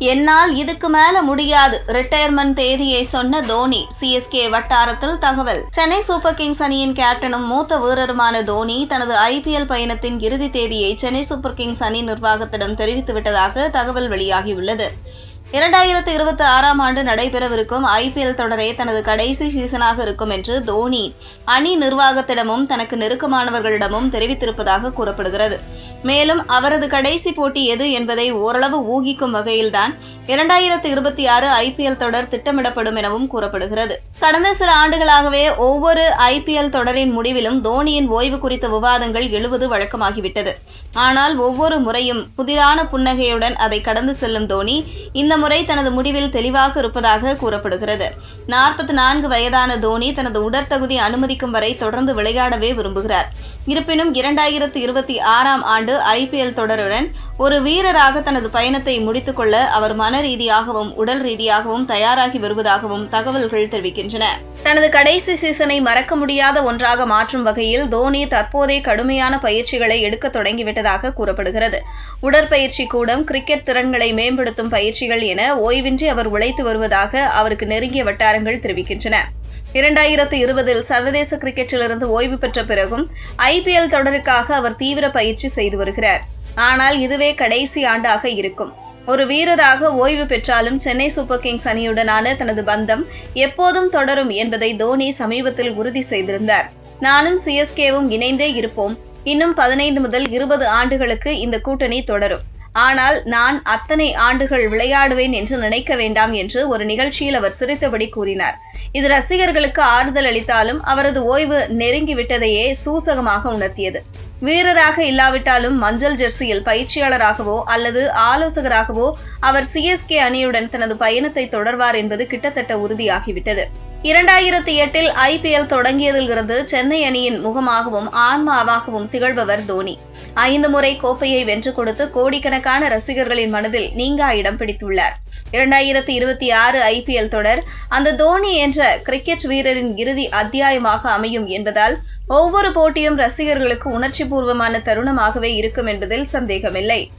என்னால் இதுக்கு மேல முடியாது ரிட்டையர்மெண்ட் தேதியை சொன்ன தோனி சிஎஸ்கே வட்டாரத்தில் தகவல். சென்னை சூப்பர் கிங்ஸ் அணியின் கேப்டனும் மூத்த வீரருமான தோனி தனது ஐபிஎல் பயணத்தின் இறுதி தேதியை சென்னை சூப்பர் கிங்ஸ் அணி நிர்வாகத்திடம் தெரிவித்துவிட்டதாக தகவல் வெளியாகியுள்ளது. இரண்டாயிரத்து இருபத்தி ஆறாம் ஆண்டு நடைபெறவிருக்கும் ஐபிஎல் தொடரே தனது கடைசி சீசனாக இருக்கும் என்று தோனி அணி நிர்வாகத்திடமும் தனக்கு நெருக்கமானவர்களிடமும் தெரிவித்திருப்பதாக கூறப்படுகிறது. மேலும் அவரது கடைசி போட்டி எது என்பதை ஓரளவு ஊகிக்கும் வகையில்தான் இரண்டாயிரத்து இருபத்தி ஆறு ஐபிஎல் தொடர் திட்டமிடப்படும் எனவும் கூறப்படுகிறது. கடந்த சில ஆண்டுகளாகவே ஒவ்வொரு ஐபிஎல் தொடரின் முடிவிலும் தோனியின் ஓய்வு குறித்த விவாதங்கள் எழுவது வழக்கமாகிவிட்டது. ஆனால் ஒவ்வொரு முறையும் புதிரான புன்னகையுடன் அதை கடந்து செல்லும் தோனி இந்த முறை தனது முடிவில் தெளிவாக இருப்பதாக கூறப்படுகிறது. நாற்பத்தி நான்கு வயதான தோனி தனது உடற்தகுதி அனுமதிக்கும் வரை தொடர்ந்து விளையாடவே விரும்புகிறார். இருப்பினும் இரண்டாயிரத்தி இருபத்தி ஆறாம் ஆண்டு ஐபிஎல் தொடருடன் ஒரு வீரராக தனது பயணத்தை முடித்துக்கொள்ள அவர் மன ரீதியாகவும் உடல் ரீதியாகவும் தயாராகி வருவதாகவும் தகவல்கள் தெரிவிக்கின்றன. தனது கடைசி சீசனை மறக்க முடியாத ஒன்றாக மாற்றும் வகையில் தோனி தற்போதே கடுமையான பயிற்சிகளை எடுக்க தொடங்கிவிட்டதாக கூறப்படுகிறது. உடற்பயிற்சி கூடம் கிரிக்கெட் திறன்களை மேம்படுத்தும் பயிற்சிகள் என ஓய்வின்றி அவர் உழைத்து வருவதாக அவருக்கு நெருங்கிய வட்டாரங்கள் தெரிவிக்கின்றன. இரண்டாயிரத்து இருபதில் சர்வதேச கிரிக்கெட்டிலிருந்து ஓய்வு பெற்ற பிறகும் ஐபிஎல் தொடருக்காக அவர் தீவிர பயிற்சி செய்து வருகிறார். ஆனால் இதுவே கடைசி ஆண்டாக இருக்கும். ஒரு வீரராக ஓய்வு பெற்றாலும் சென்னை சூப்பர் கிங்ஸ் அணியுடனான தனது பந்தம் எப்போதும் தொடரும் என்பதை தோனி சமீபத்தில் உறுதி செய்திருந்தார். நானும் சிஎஸ்கேவும் இணைந்தே இருப்போம். இன்னும் பதினைந்து முதல் இருபது ஆண்டுகளுக்கு இந்த கூட்டணி தொடரும். ஆனால் நான் அத்தனை ஆண்டுகள் விளையாடுவேன் என்று நினைக்க வேண்டாம் என்று ஒரு நிகழ்ச்சியில் அவர் சிரித்தபடி கூறினார். இது ரசிகர்களுக்கு ஆறுதல் அளித்தாலும் அவரது ஓய்வு நெருங்கிவிட்டதையே சூசகமாக உணர்த்தியது. வீரராக இல்லாவிட்டாலும் மஞ்சள் ஜெர்சியில் பயிற்சியாளராகவோ அல்லது ஆலோசகராகவோ அவர் சிஎஸ்கே அணியுடன் தனது பயணத்தை தொடர்வார் என்பது கிட்டத்தட்ட உறுதியாகிவிட்டது. இரண்டாயிரத்தி எட்டில் ஐபிஎல் தொடங்கியதிலிருந்து சென்னை அணியின் முகமாகவும் ஆன்மாவாகவும் திகழ்பவர் தோனி. ஐந்து முறை கோப்பையை வென்று கொடுத்து கோடிக்கணக்கான ரசிகர்களின் மனதில் நீங்கா இடம் பிடித்துள்ளார். இரண்டாயிரத்தி இருபத்தி ஆறு ஐபிஎல் தொடர் அந்த தோனி என்ற கிரிக்கெட் வீரரின் இறுதி அத்தியாயமாக அமையும் என்பதால் ஒவ்வொரு போட்டியும் ரசிகர்களுக்கு உணர்ச்சிபூர்வமான தருணமாகவே இருக்கும் என்பதில் சந்தேகமில்லை.